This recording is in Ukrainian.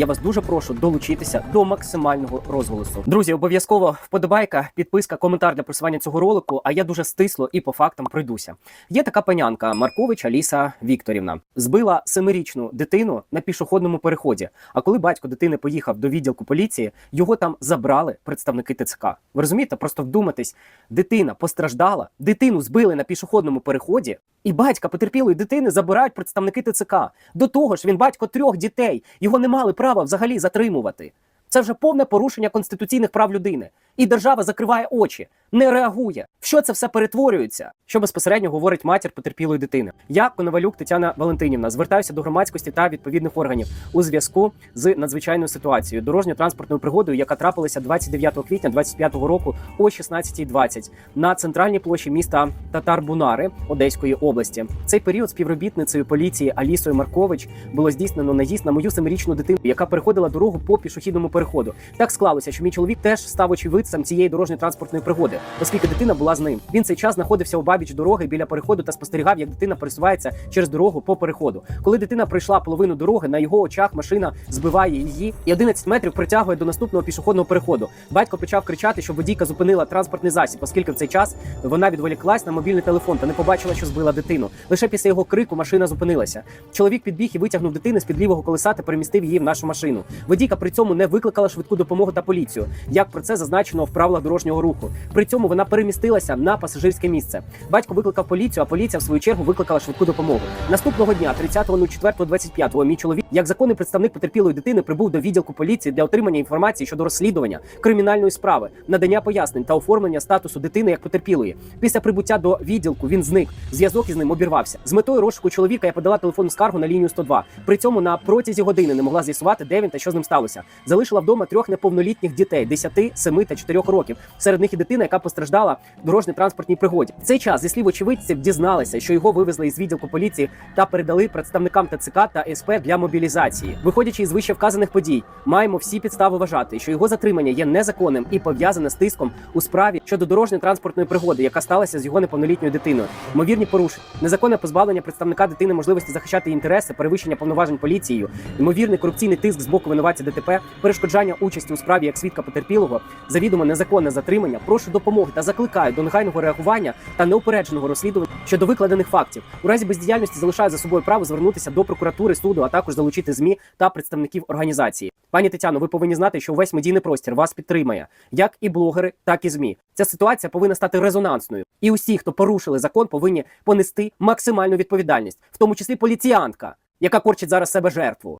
Я вас дуже прошу долучитися до максимального розголосу. Друзі, обов'язково вподобайка, підписка, коментар для просування цього ролику. А я дуже стисло і по фактам пройдуся. Є така панянка Маркович Аліса Вікторівна. Збила семирічну дитину на пішохідному переході. А коли батько дитини поїхав до відділку поліції, його там забрали представники ТЦК. Ви розумієте? Просто вдуматись, дитина постраждала, дитину збили на пішохідному переході, і батька потерпілої дитини забирають представники ТЦК. До того ж, він батько трьох дітей. Його не мали права взагалі затримувати. Це вже повне порушення конституційних прав людини. І держава закриває очі, не реагує. В що це все перетворюється? Що безпосередньо говорить матір потерпілої дитини? Я, Коновалюк Тетяна Валентинівна, звертаюся до громадськості та відповідних органів у зв'язку з надзвичайною ситуацією дорожньо-транспортною пригодою, яка трапилася 29 квітня 25 року о 16.20 на центральній площі міста Татар-Бунари Одеської області. В цей період співробітницею поліції Алісою Маркович було здійснено наїзд на мою семирічну дитину, яка переходила дорогу по пішохідному переходу. Так склалося, що мій чоловік теж став очевидцем цієї дорожньо-транспортної пригоди, оскільки дитина була з ним. Він цей час знаходився у бабіч дороги біля переходу та спостерігав, як дитина пересувається через дорогу по переходу. Коли дитина пройшла половину дороги, на його очах машина збиває її і 11 метрів притягує до наступного пішохідного переходу. Батько почав кричати, щоб водійка зупинила транспортний засіб, оскільки в цей час вона відволіклась на мобільний телефон та не побачила, що збила дитину. Лише після його крику машина зупинилася. Чоловік підбіг і витягнув дитину з під лівого колеса та перемістив її в нашу машину. Водійка при цьому не викликала швидку допомогу та поліцію, як про це зазначено в правилах дорожнього руху. При цьому вона перемістилася на пасажирське місце. Батько викликав поліцію, а поліція в свою чергу викликала швидку допомогу. Наступного дня, 30.04.25, мій чоловік, як законний представник потерпілої дитини, прибув до відділку поліції для отримання інформації щодо розслідування кримінальної справи, надання пояснень та оформлення статусу дитини як потерпілої. Після прибуття до відділку він зник. Зв'язок із ним обірвався. З метою розшуку чоловіка я подала телефонну скаргу на лінію 102. При цьому на протязі години не могла з'ясувати, де він та що з ним сталося. Залишила вдома трьох неповнолітніх дітей 10, 7 та 4 років. Серед них і дитина, яка постраждала в дорожньо-транспортній пригоді. В цей час зі слів очевидців дізналися, що його вивезли із відділку поліції та передали представникам ТЦК та СП для мобілізації. Виходячи із вище вказаних подій, маємо всі підстави вважати, що його затримання є незаконним і пов'язане з тиском у справі щодо дорожньо-транспортної пригоди, яка сталася з його неповнолітньою дитиною. Ймовірні порушення, незаконне позбавлення представника дитини можливості захищати інтереси, перевищення повноважень поліцією, ймовірний корупційний тиск з боку винуватця ДТП, перешкоджання участі у справі як свідка потерпілого, завідомо незаконне затримання. Прошу допомоги та закликаю до негайного реагування та неупередженого розслідування щодо викладених фактів. У разі бездіяльності залишаю за собою право звернутися до прокуратури, суду, а також залучити змі та представників організації. Пані Тетяно, ви повинні знати, що увесь медійний простір вас підтримає, як і блогери, так і змі. Ця ситуація повинна стати резонансною, і усі, хто порушили закон, повинні понести максимальну відповідальність, в тому числі поліціянтка, яка корчить зараз себе жертву.